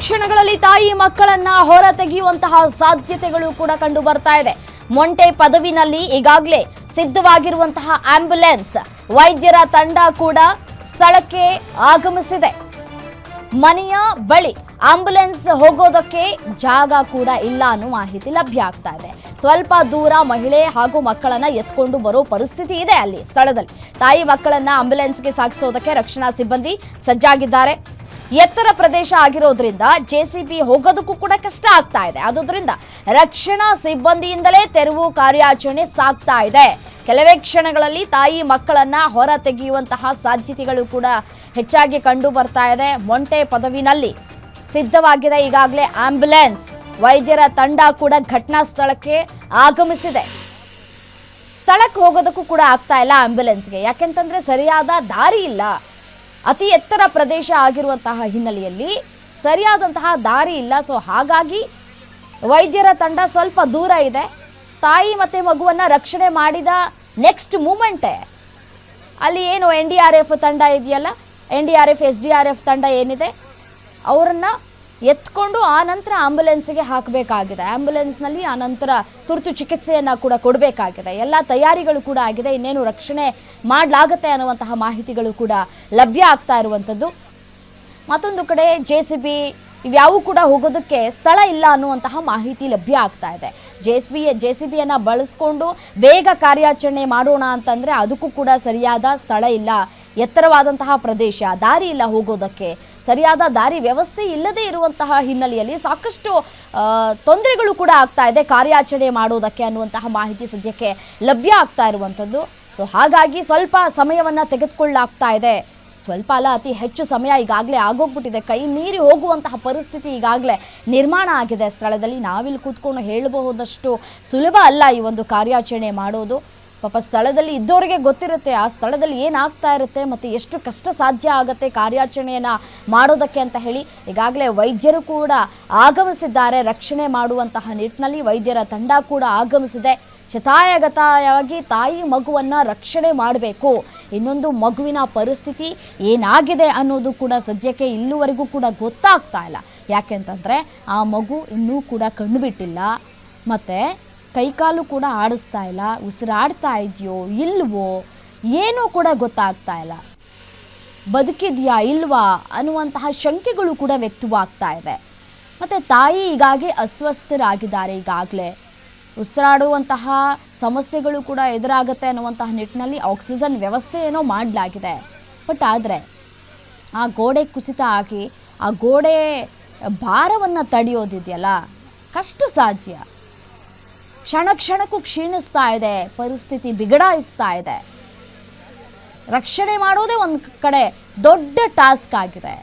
ಕ್ಷಣಗಳಲ್ಲಿ ತಾಯಿ ಮಕ್ಕಳನ್ನ ಹೊರ ತೆಗೆಯುವಂತಹ ಸಾಧ್ಯತೆಗಳು ಕೂಡ ಕಂಡು ಬರ್ತಾ ಇದೆ. ಮೊಂಟೆ ಪದವಿನಲ್ಲಿ ಈಗಾಗಲೇ ಸಿದ್ಧವಾಗಿರುವಂತಹ ಆಂಬ್ಯುಲೆನ್ಸ್ ವೈದ್ಯರ ತಂಡ ಕೂಡ ಸ್ಥಳಕ್ಕೆ ಆಗಮಿಸಿದೆ. ಮನೆಯ ಬಳಿ ಆಂಬ್ಯುಲೆನ್ಸ್ ಹೋಗೋದಕ್ಕೆ ಜಾಗ ಕೂಡ ಇಲ್ಲ ಅನ್ನೋ ಮಾಹಿತಿ ಲಭ್ಯ ಆಗ್ತಾ ಇದೆ. ಸ್ವಲ್ಪ ದೂರ ಮಹಿಳೆ ಹಾಗೂ ಮಕ್ಕಳನ್ನ ಎತ್ಕೊಂಡು ಬರೋ ಪರಿಸ್ಥಿತಿ ಇದೆ ಅಲ್ಲಿ ಸ್ಥಳದಲ್ಲಿ. ತಾಯಿ ಮಕ್ಕಳನ್ನ ಆಂಬ್ಯುಲೆನ್ಸ್ಗೆ ಸಾಗಿಸೋದಕ್ಕೆ ರಕ್ಷಣಾ ಸಿಬ್ಬಂದಿ ಸಜ್ಜಾಗಿದ್ದಾರೆ. ಎತ್ತರ ಪ್ರದೇಶ ಆಗಿರೋದ್ರಿಂದ ಜೆಸಿಬಿ ಹೋಗೋದಕ್ಕೂ ಕೂಡ ಕಷ್ಟ ಆಗ್ತಾ ಇದೆ. ಆದುದರಿಂದ ರಕ್ಷಣಾ ಸಿಬ್ಬಂದಿಯಿಂದಲೇ ತೆರವು ಕಾರ್ಯಾಚರಣೆ ಸಾಗ್ತಾ ಇದೆ. ಕೆಲವೇ ಕ್ಷಣಗಳಲ್ಲಿ ತಾಯಿ ಮಕ್ಕಳನ್ನ ಹೊರ ತೆಗೆಯುವಂತಹ ಸಾಧ್ಯತೆಗಳು ಕೂಡ ಹೆಚ್ಚಾಗಿ ಕಂಡು ಬರ್ತಾ ಇದೆ. ಮೊಂಟೆ ಪದವಿನಲ್ಲಿ ಸಿದ್ಧವಾಗಿದೆ. ಈಗಾಗಲೇ ಆಂಬ್ಯುಲೆನ್ಸ್, ವೈದ್ಯರ ತಂಡ ಕೂಡ ಘಟನಾ ಸ್ಥಳಕ್ಕೆ ಆಗಮಿಸಿದೆ. ಸ್ಥಳಕ್ಕೆ ಹೋಗೋದಕ್ಕೂ ಕೂಡ ಆಗ್ತಾ ಇಲ್ಲ ಆಂಬ್ಯುಲೆನ್ಸ್ಗೆ. ಯಾಕೆಂತಂದ್ರೆ ಸರಿಯಾದ ದಾರಿ ಇಲ್ಲ. ಅತಿ ಎತ್ತರ ಪ್ರದೇಶ ಆಗಿರುವಂತಹ ಹಿನ್ನೆಲೆಯಲ್ಲಿ ಸರಿಯಾದಂತಹ ದಾರಿ ಇಲ್ಲ. ಸೊ ಹಾಗಾಗಿ ವೈದ್ಯರ ತಂಡ ಸ್ವಲ್ಪ ದೂರ ಇದೆ. ತಾಯಿ ಮತ್ತು ಮಗುವನ್ನು ರಕ್ಷಣೆ ಮಾಡಿದ ನೆಕ್ಸ್ಟ್ ಮೂಮೆಂಟೇ ಅಲ್ಲಿ ಏನು ಎನ್ ಡಿ ಆರ್ ಎಫ್ ತಂಡ ಇದೆಯಲ್ಲ? N D R F, S D R F ತಂಡ ಏನಿದೆ? ಅವರನ್ನು ಎತ್ಕೊಂಡು ಆ ನಂತರ ಆಂಬ್ಯುಲೆನ್ಸ್ಗೆ ಹಾಕಬೇಕಾಗಿದೆ. ಆಂಬ್ಯುಲೆನ್ಸ್ನಲ್ಲಿ ಆ ನಂತರ ತುರ್ತು ಚಿಕಿತ್ಸೆಯನ್ನು ಕೂಡ ಕೊಡಬೇಕಾಗಿದೆ. ಎಲ್ಲ ತಯಾರಿಗಳು ಕೂಡ ಆಗಿದೆ. ಇನ್ನೇನು ರಕ್ಷಣೆ ಮಾಡಲಾಗುತ್ತೆ ಅನ್ನುವಂತಹ ಮಾಹಿತಿಗಳು ಕೂಡ ಲಭ್ಯ ಆಗ್ತಾ ಇರುವಂಥದ್ದು. ಮತ್ತೊಂದು ಕಡೆ ಜೆ ಸಿ ಬಿ ಇವ್ಯಾವು ಕೂಡ ಹೋಗೋದಕ್ಕೆ ಸ್ಥಳ ಇಲ್ಲ ಅನ್ನುವಂತಹ ಮಾಹಿತಿ ಲಭ್ಯ ಆಗ್ತಾ ಇದೆ. J C B, J C ಬಿಯನ್ನು ಬಳಸ್ಕೊಂಡು ಬೇಗ ಕಾರ್ಯಾಚರಣೆ ಮಾಡೋಣ ಅಂತಂದರೆ ಅದಕ್ಕೂ ಕೂಡ ಸರಿಯಾದ ಸ್ಥಳ ಇಲ್ಲ. ಎತ್ತರವಾದಂತಹ ಪ್ರದೇಶ, ದಾರಿ ಇಲ್ಲ ಹೋಗೋದಕ್ಕೆ. ಸರಿಯಾದ ದಾರಿ ವ್ಯವಸ್ಥೆ ಇಲ್ಲದೆ ಇರುವಂತಹ ಹಿನ್ನೆಲೆಯಲ್ಲಿ ಸಾಕಷ್ಟು ತೊಂದರೆಗಳು ಕೂಡ ಆಗ್ತಾ ಇದೆ ಕಾರ್ಯಾಚರಣೆ ಮಾಡೋದಕ್ಕೆ ಅನ್ನುವಂತಹ ಮಾಹಿತಿ ಸದ್ಯಕ್ಕೆ ಲಭ್ಯ ಆಗ್ತಾ ಇರುವಂಥದ್ದು. ಸೊ ಹಾಗಾಗಿ ಸ್ವಲ್ಪ ಸಮಯವನ್ನು ತೆಗೆದುಕೊಳ್ಳಾಗ್ತಾ ಇದೆ. ಸ್ವಲ್ಪ ಅಲ್ಲ, ಅತಿ ಹೆಚ್ಚು ಸಮಯ ಈಗಾಗಲೇ ಆಗೋಗ್ಬಿಟ್ಟಿದೆ. ಕೈ ಮೀರಿ ಹೋಗುವಂತಹ ಪರಿಸ್ಥಿತಿ ಈಗಾಗಲೇ ನಿರ್ಮಾಣ ಆಗಿದೆ. ಸ್ಥಳದಲ್ಲಿ ನಾವಿಲ್ಲಿ ಕೂತ್ಕೊಂಡು ಹೇಳಬಹುದಷ್ಟು ಸುಲಭ ಅಲ್ಲ ಈ ಒಂದು ಕಾರ್ಯಾಚರಣೆ ಮಾಡೋದು. ಪಾಪ ಸ್ಥಳದಲ್ಲಿ ಇದ್ದವರಿಗೆ ಗೊತ್ತಿರುತ್ತೆ, ಆ ಸ್ಥಳದಲ್ಲಿ ಏನಾಗ್ತಾ ಇರುತ್ತೆ ಮತ್ತು ಎಷ್ಟು ಕಷ್ಟ ಸಾಧ್ಯ ಆಗುತ್ತೆ ಕಾರ್ಯಾಚರಣೆಯನ್ನು ಮಾಡೋದಕ್ಕೆ ಅಂತ ಹೇಳಿ ಈಗಾಗಲೇ ವೈದ್ಯರು ಕೂಡ ಆಗಮಿಸಿದ್ದಾರೆ, ರಕ್ಷಣೆ ಮಾಡುವಂತಹ ನಿಟ್ಟಿನಲ್ಲಿ ವೈದ್ಯರ ತಂಡ ಕೂಡ ಆಗಮಿಸಿದೆ. ಶತಾಯಗತಾಯವಾಗಿ ತಾಯಿ ಮಗುವನ್ನು ರಕ್ಷಣೆ ಮಾಡಬೇಕು. ಇನ್ನೊಂದು ಮಗುವಿನ ಪರಿಸ್ಥಿತಿ ಏನಾಗಿದೆ ಅನ್ನೋದು ಕೂಡ ಸದ್ಯಕ್ಕೆ ಇಲ್ಲಿವರೆಗೂ ಕೂಡ ಗೊತ್ತಾಗ್ತಾ ಇಲ್ಲ. ಯಾಕೆಂತಂದರೆ ಆ ಮಗು ಇನ್ನೂ ಕೂಡ ಕಣ್ಣುಬಿಟ್ಟಿಲ್ಲ ಮತ್ತು ಕೈಕಾಲು ಕೂಡ ಆಡಿಸ್ತಾ ಇಲ್ಲ, ಉಸಿರಾಡ್ತಾ ಇದೆಯೋ, ಇಲ್ವೋ, ಏನೂ ಕೂಡ ಗೊತ್ತಾಗ್ತಾ ಇಲ್ಲ. ಬದುಕಿದೆಯಾ ಇಲ್ವಾ ಅನ್ನುವಂತಹ ಶಂಕೆಗಳು ಕೂಡ ವ್ಯಕ್ತವಾಗ್ತಾ ಇದೆ ಮತ್ತು ತಾಯಿ ಹೀಗಾಗಿ ಅಸ್ವಸ್ಥರಾಗಿದ್ದಾರೆ ಈಗಾಗಲೇ. ಉಸಿರಾಡುವಂತಹ ಸಮಸ್ಯೆಗಳು ಕೂಡ ಎದುರಾಗುತ್ತೆ ಅನ್ನುವಂತಹ ನಿಟ್ಟಿನಲ್ಲಿ ಆಕ್ಸಿಜನ್ ವ್ಯವಸ್ಥೆ ಏನೋ ಮಾಡಲಾಗಿದೆ. ಬಟ್ ಆದರೆ, ಆ ಗೋಡೆ ಕುಸಿತ ಆಗಿ, ಆ ಗೋಡೆ ಭಾರವನ್ನು ತಡೆಯೋದಿದೆಯಲ್ಲ, ಕಷ್ಟ ಸಾಧ್ಯ. ಕ್ಷಣ ಕ್ಷಣಕ್ಕೂ ಕ್ಷೀಣಿಸ್ತಾ ಇದೆ, ಪರಿಸ್ಥಿತಿ ಬಿಗಡಾಯಿಸ್ತಾ ಇದೆ. ರಕ್ಷಣೆ ಮಾಡೋದೇ ಒಂದು ಕಡೆ ದೊಡ್ಡ ಟಾಸ್ಕ್ ಆಗಿದೆ.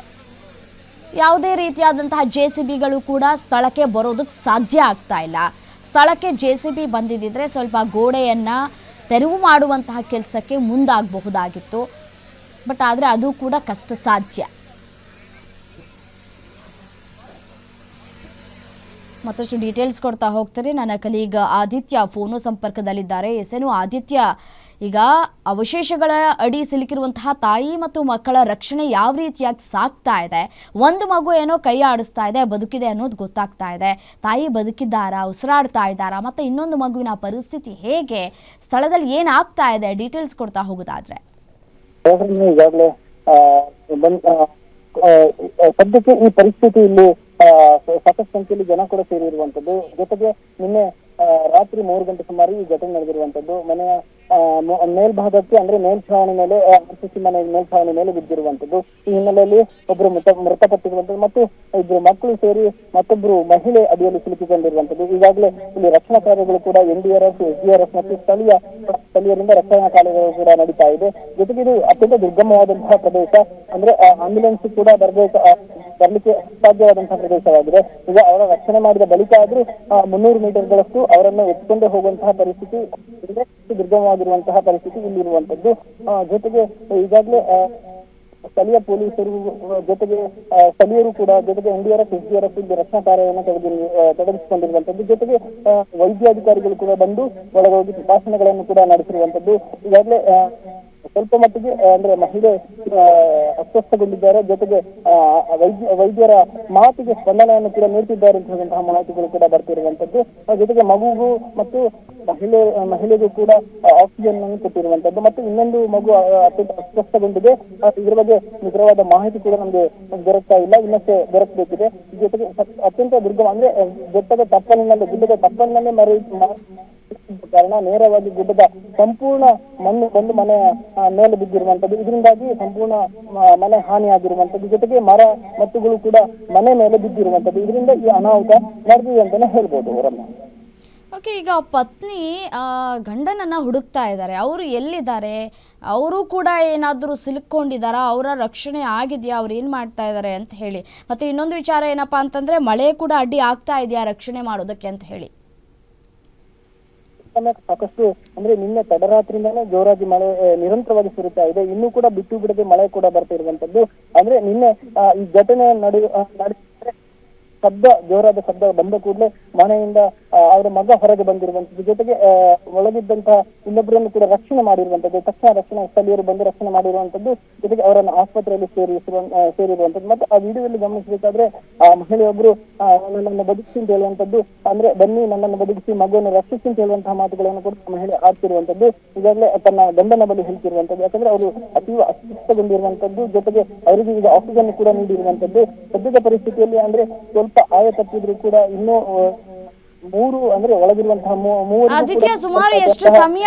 ಯಾವುದೇ ರೀತಿಯಾದಂತಹ ಜೆ ಸಿ ಬಿಗಳು ಕೂಡ ಸ್ಥಳಕ್ಕೆ ಬರೋದಕ್ಕೆ ಸಾಧ್ಯ ಆಗ್ತಾ ಇಲ್ಲ. ಸ್ಥಳಕ್ಕೆ ಜೆ ಸಿ ಬಿ ಬಂದಿದ್ದಿದ್ರೆ ಸ್ವಲ್ಪ ಗೋಡೆಯನ್ನು ತೆರವು ಮಾಡುವಂತಹ ಕೆಲಸಕ್ಕೆ ಮುಂದಾಗಬಹುದಾಗಿತ್ತು. ಬಟ್ ಆದರೆ ಅದು ಕೂಡ ಕಷ್ಟ ಸಾಧ್ಯ ಮತ್ತಷ್ಟು ಡೀಟೇಲ್ಸ್ ಕೊಡ್ತಾ ಹೋಗ್ತಾರೆ. ನನ್ನ ಕಲೀಗ ಆದಿತ್ಯ ಫೋನು ಸಂಪರ್ಕದಲ್ಲಿದ್ದಾರೆ. ಎಸೇನು ಆದಿತ್ಯ, ಈಗ ಅವಶೇಷಗಳ ಅಡಿ ಸಿಲುಕಿರುವಂತಹ ತಾಯಿ ಮತ್ತು ಮಕ್ಕಳ ರಕ್ಷಣೆ ಯಾವ ರೀತಿಯಾಗಿ ಸಾಕ್ತಾ ಇದೆ? ಒಂದು ಮಗು ಏನೋ ಕೈ ಆಡಿಸ್ತಾ ಇದೆ, ಬದುಕಿದೆ ಅನ್ನೋದು ಗೊತ್ತಾಗ್ತಾ ಇದೆ. ತಾಯಿ ಬದುಕಿದ್ದಾರಾ, ಉಸಿರಾಡ್ತಾ ಇದ್ದಾರಾ, ಮತ್ತು ಇನ್ನೊಂದು ಮಗುವಿನ ಪರಿಸ್ಥಿತಿ ಹೇಗೆ? ಸ್ಥಳದಲ್ಲಿ ಏನಾಗ್ತಾ ಇದೆ? ಡೀಟೇಲ್ಸ್ ಕೊಡ್ತಾ ಹೋಗೋದಾದ್ರೆ. ಈಗಾಗಲೇ ಸದ್ಯಕ್ಕೆ ಈ ಪರಿಸ್ಥಿತಿ ಇಲ್ಲಿ ಸಾಕಷ್ಟು ಸಂಖ್ಯೆಯಲ್ಲಿ ಜನ ಕೂಡ ಸೇರಿರುವಂತದ್ದು. ಜೊತೆಗೆ ನಿನ್ನೆ ರಾತ್ರಿ ಮೂರು ಗಂಟೆ ಸುಮಾರು ಈ ಘಟನೆ ನಡೆದಿರುವಂತದ್ದು. ಮನೆಯ ಮೇಲ್ಭಾಗಕ್ಕೆ ಅಂದ್ರೆ ಮೇಲ್ಛಾವಣಿ ಮೇಲೆ ಆರ್ಸಿಸಿ ಮನೆ ಮೇಲ್ಛಾವಣಿ ಮೇಲೆ ಬಿದ್ದಿರುವಂತದ್ದು ಈ ಹಿನ್ನೆಲೆಯಲ್ಲಿ ಒಬ್ಬರು ಮೃತ ಮೃತಪಟ್ಟಿರುವಂತದ್ದು ಮತ್ತು ಇಬ್ರು ಮಕ್ಕಳು ಸೇರಿ ಮತ್ತೊಬ್ರು ಮಹಿಳೆ ಅಡಿಯಲ್ಲಿ ಸಿಲುಕಿಕೊಂಡಿರುವಂತದ್ದು ಈಗಾಗಲೇ ಇಲ್ಲಿ ರಕ್ಷಣಾ ಕಾರ್ಯಗಳು ಕೂಡ N D R F, S D R F ಮತ್ತು ಸ್ಥಳೀಯ, ಸ್ಥಳೀಯರಿಂದ ರಕ್ಷಣಾ ಕಾರ್ಯಗಳು ಕೂಡ ನಡೀತಾ ಇದೆ. ಜೊತೆಗೆ ಇದು ಅತ್ಯಂತ ದುರ್ಗಮವಾದಂತಹ ಪ್ರದೇಶ ಅಂದ್ರೆ ಆಂಬ್ಯುಲೆನ್ಸ್ ಕೂಡ ಬರಬೇಕು ಬರಲಿಕ್ಕೆ ಬರ್ಲಿಕ್ಕೆ ಸಾಧ್ಯವಾದಂತಹ ಪ್ರದೇಶವಾಗಿದೆ. ಈಗ ಅವರ ರಕ್ಷಣೆ ಮಾಡಿದ ಬಳಿಕ ಆದ್ರೂ ಮುನ್ನೂರು ಮೀಟರ್ಗಳಷ್ಟು ಅವರನ್ನು ಎತ್ಕೊಂಡೇ ಹೋಗುವಂತಹ ಪರಿಸ್ಥಿತಿ ಇದೆ. ದುರ್ಗಮವಾಗಿರುವಂತಹ ಪರಿಸ್ಥಿತಿ ಇಲ್ಲಿರುವಂತದ್ದು ಜೊತೆಗೆ ಈಗಾಗಲೇ ಸ್ಥಳೀಯ ಪೊಲೀಸರು ಜೊತೆಗೆ ಸ್ಥಳೀಯರು ಕೂಡ, ಜೊತೆಗೆ ಎನ್ ಡಿ ಇಲ್ಲಿ ರಕ್ಷಣಾ ಕಾರ್ಯವನ್ನು ತೊಡಗಿ ತೊಡಗಿಸಿಕೊಂಡಿರುವಂತದ್ದು ಜೊತೆಗೆ ವೈದ್ಯಾಧಿಕಾರಿಗಳು ಕೂಡ ಬಂದು ಒಳಗೋಗಿ ತಪಾಸಣೆಗಳನ್ನು ಕೂಡ ನಡೆಸಿರುವಂತದ್ದು ಈಗಾಗಲೇ ಸ್ವಲ್ಪ ಮಟ್ಟಿಗೆ ಅಂದ್ರೆ ಮಹಿಳೆ ಅಸ್ವಸ್ಥಗೊಂಡಿದ್ದಾರೆ. ಜೊತೆಗೆ ವೈದ್ಯ, ವೈದ್ಯರ ಮಾತಿಗೆ ಸ್ಪಂದನೆಯನ್ನು ಕೂಡ ನೀಡುತ್ತಿದ್ದಾರೆ ಅಂತ ಹೇಳುವಂತಹ ಮಾಹಿತಿಗಳು ಕೂಡ ಬರ್ತಿರುವಂತದ್ದು ಜೊತೆಗೆ ಮಗುಗೂ ಮತ್ತು ಮಹಿಳೆ, ಮಹಿಳೆಗೂ ಕೂಡ ಆಕ್ಸಿಜನ್ ಅನ್ನು ಕೊಟ್ಟಿರುವಂತದ್ದು. ಮತ್ತು ಇನ್ನೊಂದು ಮಗು ಅತ್ಯಂತ ಅಸ್ವಸ್ಥಗೊಂಡಿದೆ. ಇದರ ಬಗ್ಗೆ ನಿಖರವಾದ ಮಾಹಿತಿ ಕೂಡ ನಮಗೆ ದೊರಕ್ತಾ ಇಲ್ಲ. ಇನ್ನಷ್ಟು ದೊರಕಬೇಕಿದೆ. ಜೊತೆಗೆ ಅತ್ಯಂತ ದುರ್ಗಮ, ಅಂದ್ರೆ ಬೆಟ್ಟದ ತಪ್ಪಲಿನಲ್ಲಿ, ಗುಡ್ಡದ ತಪ್ಪಲಿನಲ್ಲೇ ಮರಿ ಕಾರಣ ನೇರವಾಗಿ ಗುಡ್ಡದ ಸಂಪೂರ್ಣ ಮಣ್ಣು ಬಂದು ಮನೆಯ ಮೇಲೆ ಬಿದ್ದಿರುವಂತದ್ದು. ಇದರಿಂದಾಗಿ ಸಂಪೂರ್ಣ ಮನೆ ಹಾನಿಯಾಗಿರುವಂತದ್ದು. ಜೊತೆಗೆ ಮರ ಮತ್ತುಗಳು ಕೂಡ ಮನೆ ಮೇಲೆ ಬಿದ್ದಿರುವಂತದ್ದು. ಇದರಿಂದ ಈ ಅನಾಹುತ ನಡೆದಿದೆ ಅಂತಾನೆ ಹೇಳ್ಬೋದು ಅವರನ್ನ. ಓಕೆ, ಈಗ ಪತ್ನಿ ಗಂಡನನ್ನ ಹುಡುಕ್ತಾ ಇದ್ದಾರೆ. ಅವರು ಎಲ್ಲಿದ್ದಾರೆ? ಅವರು ಕೂಡ ಏನಾದರೂ ಸಿಲುಕೊಂಡಿದ್ದಾರಾ ಅವರ ರಕ್ಷಣೆ ಆಗಿದೆಯಾ? ಅವ್ರು ಏನು ಮಾಡ್ತಾ ಇದ್ದಾರೆ ಅಂತ ಹೇಳಿ. ಮತ್ತು ಇನ್ನೊಂದು ವಿಚಾರ ಏನಪ್ಪಾ ಅಂತಂದರೆ, ಮಳೆ ಕೂಡ ಅಡ್ಡಿ ಆಗ್ತಾ ಇದೆಯಾ ರಕ್ಷಣೆ ಮಾಡೋದಕ್ಕೆ ಅಂತ ಹೇಳಿ. ಸಾಕಷ್ಟು, ಅಂದ್ರೆ ನಿನ್ನೆ ತಡರಾತ್ರಿಯಿಂದಾನೇ ಜೋರಾಗಿ ಮಳೆ ನಿರಂತರವಾಗಿ ಸುರಿತಾ ಇದೆ. ಇನ್ನೂ ಕೂಡ ಬಿಟ್ಟು ಬಿಡದೆ ಮಳೆ ಕೂಡ ಬರ್ತಾ ಇರುವಂತದ್ದು ಅಂದ್ರೆ ನಿನ್ನೆ ಈ ಘಟನೆ ನಡೆ ಶಬ್ದ, ಜೋರಾದ ಶಬ್ದ ಬಂದ ಕೂಡಲೇ ಮನೆಯಿಂದ ಅವರ ಮಗ ಹೊರಗೆ ಬಂದಿರುವಂತದ್ದು ಜೊತೆಗೆ ಒಳಗಿದ್ದಂತಹ ಇನ್ನೊಬ್ಬರನ್ನು ಕೂಡ ರಕ್ಷಣೆ ಮಾಡಿರುವಂತದ್ದು ತಕ್ಷಣ ರಕ್ಷಣಾ ಸ್ಥಳೀಯರು ಬಂದು ರಕ್ಷಣೆ ಮಾಡಿರುವಂತದ್ದು ಜೊತೆಗೆ ಅವರನ್ನು ಆಸ್ಪತ್ರೆಯಲ್ಲಿ ಸೇರಿಸಿರುವ ಸೇರಿರುವಂತದ್ದು ಮತ್ತೆ ಆ ವಿಡಿಯೋದಲ್ಲಿ ಗಮನಿಸಬೇಕಾದ್ರೆ, ಆ ಮಹಿಳೆಯೊಬ್ಬರು ನನ್ನನ್ನು ಬದುಕಿಸಿ ಅಂತ ಹೇಳುವಂತದ್ದು ಅಂದ್ರೆ ಬನ್ನಿ, ನನ್ನನ್ನು ಬದುಕಿಸಿ, ಮಗುವನ್ನು ರಕ್ಷಿಸಿ ಅಂತ ಹೇಳುವಂತಹ ಮಾತುಗಳನ್ನು ಕೂಡ ಮಹಿಳೆ ಆಡ್ತಿರುವಂತದ್ದು ಈಗಾಗಲೇ ತನ್ನ ಗಂಡನ ಬಳಿ ಹೇಳ್ತಿರುವಂತದ್ದು ಯಾಕಂದ್ರೆ ಅವರು ಅತೀವ ಅಸ್ವಸ್ಥಗೊಂಡಿರುವಂತದ್ದು ಜೊತೆಗೆ ಅವರಿಗೆ ಈಗ ಆಕ್ಸಿಜನ್ ಕೂಡ ನೀಡಿರುವಂತದ್ದು ಸದ್ಯದ ಪರಿಸ್ಥಿತಿಯಲ್ಲಿ ಅಂದ್ರೆ ಸ್ವಲ್ಪ ಆಯ ತಪ್ಪಿದ್ರು ಕೂಡ ಇನ್ನೂ ಮೂರು ಅಂದ್ರೆ ಒಳಗಿರುವಂತಹ ಆದಿತ್ಯ ಸುಮಾರು ಎಷ್ಟು ಸಮಯ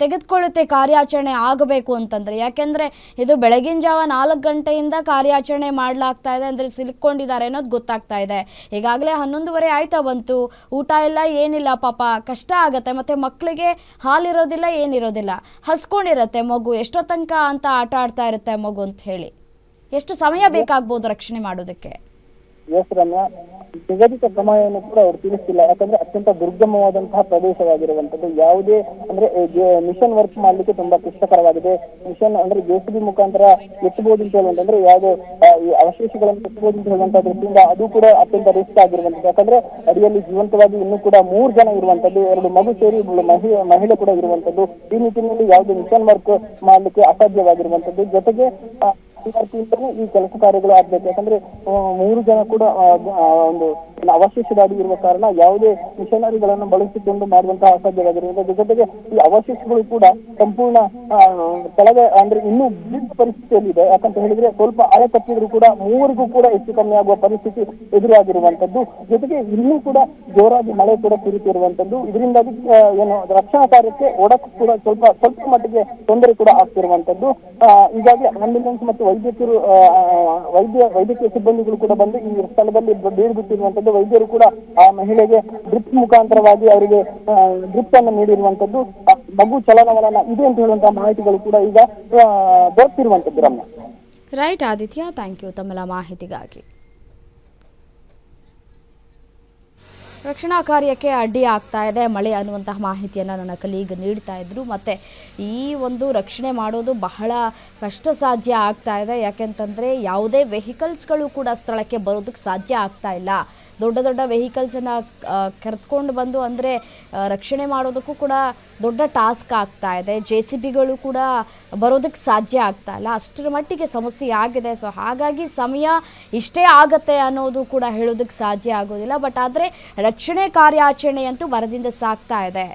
ತೆಗೆದುಕೊಳ್ಳುತ್ತೆ ಕಾರ್ಯಾಚರಣೆ ಆಗಬೇಕು ಅಂತಂದ್ರೆ? ಯಾಕೆಂದ್ರೆ ಇದು ಬೆಳಗಿನ ಜಾವ ನಾಲ್ಕು ಗಂಟೆಯಿಂದ ಕಾರ್ಯಾಚರಣೆ ಮಾಡ್ಲಾಗ್ತಾ ಇದೆ ಅಂದ್ರೆ ಸಿಲ್ಕೊಂಡಿದ್ದಾರೆ ಅನ್ನೋದು ಗೊತ್ತಾಗ್ತಾ ಇದೆ. ಈಗಾಗಲೇ ಹನ್ನೊಂದುವರೆ ಆಯ್ತಾ ಬಂತು. ಊಟ ಇಲ್ಲ ಏನಿಲ್ಲ ಪಾಪ ಕಷ್ಟ ಆಗತ್ತೆ ಮತ್ತೆ ಮಕ್ಕಳಿಗೆ ಹಾಲಿರೋದಿಲ್ಲ ಏನಿರೋದಿಲ್ಲ. ಹಸ್ಕೊಂಡಿರತ್ತೆ ಮಗು ಎಷ್ಟೋ ತನಕ ಅಂತ ಆಟ ಆಡ್ತಾ ಇರುತ್ತೆ ಮಗು ಅಂತ ಹೇಳಿ. ಎಷ್ಟು ಸಮಯ ಬೇಕಾಗ್ಬೋದು ರಕ್ಷಣೆ ಮಾಡೋದಕ್ಕೆ? ರಮ್ಯ ನಿಗದಿತ ಸಮಯವನ್ನು ಕೂಡ ಅವರು ತಿಳಿಸ್ತಿಲ್ಲ. ಯಾಕಂದ್ರೆ ಅತ್ಯಂತ ದುರ್ಗಮವಾದಂತಹ ಪ್ರದೇಶವಾಗಿರುವಂತದ್ದು ಯಾವುದೇ ಅಂದ್ರೆ ಮಿಷನ್ ವರ್ಕ್ ಮಾಡ್ಲಿಕ್ಕೆ ತುಂಬಾ ಕಷ್ಟಕರವಾಗಿದೆ ಮಿಷನ್ ಅಂದ್ರೆ ಜೆಸಿಬಿ ಮುಖಾಂತರ ಎತ್ತಬಹುದು ಅಂತ ಹೇಳುವಂತಂದ್ರೆ, ಯಾವುದೇ ಅವಶೇಷಗಳನ್ನು ಎತ್ತಬಹುದು ಅಂತ ಹೇಳುವಂತಹ ದೃಷ್ಟಿಯಿಂದ ಅದು ಕೂಡ ಅತ್ಯಂತ ರಿಸ್ಕ್ ಆಗಿರುವಂತದ್ದು ಯಾಕಂದ್ರೆ, ಅಡಿಯಲ್ಲಿ ಜೀವಂತವಾಗಿ ಇನ್ನೂ ಕೂಡ ಮೂರು ಜನ ಇರುವಂತದ್ದು ಎರಡು ಮಗು ಸೇರಿ ಮಹಿಳೆ ಮಹಿಳೆ ಕೂಡ ಇರುವಂತದ್ದು ಈ ನಿಟ್ಟಿನಲ್ಲಿ ಯಾವುದೇ ಮಿಷನ್ ವರ್ಕ್ ಮಾಡ್ಲಿಕ್ಕೆ ಅಸಾಧ್ಯವಾಗಿರುವಂತದ್ದು ಜೊತೆಗೆ ಈ ಕೆಲಸ ಕಾರ್ಯಗಳು ಆಗ್ಬೇಕು. ಯಾಕಂದ್ರೆ ಮೂರು ಜನ ಕೂಡ ಆ, ಅವಶೇಷದಾಡಿ ಇರುವ ಕಾರಣ ಯಾವುದೇ ಮಿಷನರಿಗಳನ್ನು ಬಳಸಿಕೊಂಡು ಮಾಡುವಂತಹ ಅಸಾಧ್ಯವಾಗಿರುವುದು ಜೊತೆಗೆ ಈ ಅವಶೇಷಗಳು ಕೂಡ ಸಂಪೂರ್ಣ ಕೆಳಗೆ ಅಂದ್ರೆ ಇನ್ನೂ ಬೀಳ್ ಪರಿಸ್ಥಿತಿಯಲ್ಲಿ ಇದೆ ಯಾಕಂತ ಹೇಳಿದ್ರೆ ಸ್ವಲ್ಪ ಅಳೆ ತಪ್ಪಿದ್ರು ಕೂಡ ಮೂವರಿಗೂ ಕೂಡ ಹೆಚ್ಚು ಕಮ್ಮಿ ಆಗುವ ಪರಿಸ್ಥಿತಿ ಎದುರಾಗಿರುವಂತದ್ದು ಜೊತೆಗೆ ಇನ್ನೂ ಕೂಡ ಜೋರಾಗಿ ಮಳೆ ಕೂಡ ಕುರಿತಿರುವಂತದ್ದು ಇದರಿಂದಾಗಿ ಏನು ರಕ್ಷಣಾ ಕಾರ್ಯಕ್ಕೆ ಒಡಕು ಕೂಡ ಸ್ವಲ್ಪ ಸ್ವಲ್ಪ ಮಟ್ಟಿಗೆ ತೊಂದರೆ ಕೂಡ ಆಗ್ತಿರುವಂತದ್ದು ಈಗಾಗಲೇ ಆಂಬ್ಯುಲೆನ್ಸ್ ಮತ್ತು ವೈದ್ಯಕರು ಆ, ವೈದ್ಯ ವೈದ್ಯಕೀಯ ಸಿಬ್ಬಂದಿಗಳು ಕೂಡ ಬಂದು ಈ ಸ್ಥಳದಲ್ಲಿ ಬೀಡು ಬಿಟ್ಟಿರುವಂತದ್ದು ವೈದ್ಯರು ಕೂಡ ಆ ಮಹಿಳೆಗೆ ಡ್ರಿಪ್ ಮುಖಾಂತರವಾಗಿ ಅವರಿಗೆ ಡ್ರಿಪ್ ಅನ್ನು ನೀಡಿರುವಂತದ್ದು ಮಗು ಚಲನವಲನ ಇದೆ ಅಂತ ಹೇಳುವಂತಹ ಮಾಹಿತಿಗಳು ಕೂಡ ಈಗ ದೊರೆತಿರುವಂತದ್ದು Ramya. Right Aditya thank you ತಮ್ಮಲ ಮಾಹಿತಿಗಾಗಿ. ರಕ್ಷಣಾ ಕಾರ್ಯಕ್ಕೆ ಅಡ್ಡಿ ಆಗ್ತಾ ಇದೆ, ಮಳೆ ಅನ್ನುವಂತಹ ಮಾಹಿತಿಯನ್ನು ನನ್ನ ಕಲೀಗ್ ನೀಡ್ತಾ ಇದ್ರು. ಮತ್ತು ಈ ಒಂದು ರಕ್ಷಣೆ ಮಾಡೋದು ಬಹಳ ಕಷ್ಟ ಸಾಧ್ಯ ಆಗ್ತಾ ಇದೆ. ಯಾಕೆಂತಂದರೆ ಯಾವುದೇ ವೆಹಿಕಲ್ಸ್ಗಳು ಕೂಡ ಸ್ಥಳಕ್ಕೆ ಬರೋದಕ್ಕೆ ಸಾಧ್ಯ ಆಗ್ತಾ ಇಲ್ಲ. ದೊಡ್ಡ ದೊಡ್ಡ ವೆಹಿಕಲ್ಸನ್ನು ಕರೆದುಕೊಂಡು ಬಂದು ಅಂದರೆ ರಕ್ಷಣೆ ಮಾಡೋದಕ್ಕೂ ಕೂಡ ದೊಡ್ಡ ಟಾಸ್ಕ್ ಆಗ್ತಾ ಇದೆ. ಜೆ ಸಿ ಬಿಗಳು ಕೂಡ ಬರೋದಕ್ಕೆ ಸಾಧ್ಯ ಆಗ್ತಾ ಇಲ್ಲ. ಅಷ್ಟರ ಮಟ್ಟಿಗೆ ಸಮಸ್ಯೆ ಆಗಿದೆ. ಸೊ ಹಾಗಾಗಿ ಸಮಯ ಇಷ್ಟೇ ಆಗುತ್ತೆ ಅನ್ನೋದು ಕೂಡ ಹೇಳೋದಕ್ಕೆ ಸಾಧ್ಯ ಆಗೋದಿಲ್ಲ. ಬಟ್ ಆದರೆ ರಕ್ಷಣೆ ಕಾರ್ಯಾಚರಣೆಯಂತೂ ಬರದಿಂದ ಸಾಗ್ತಾ ಇದೆ.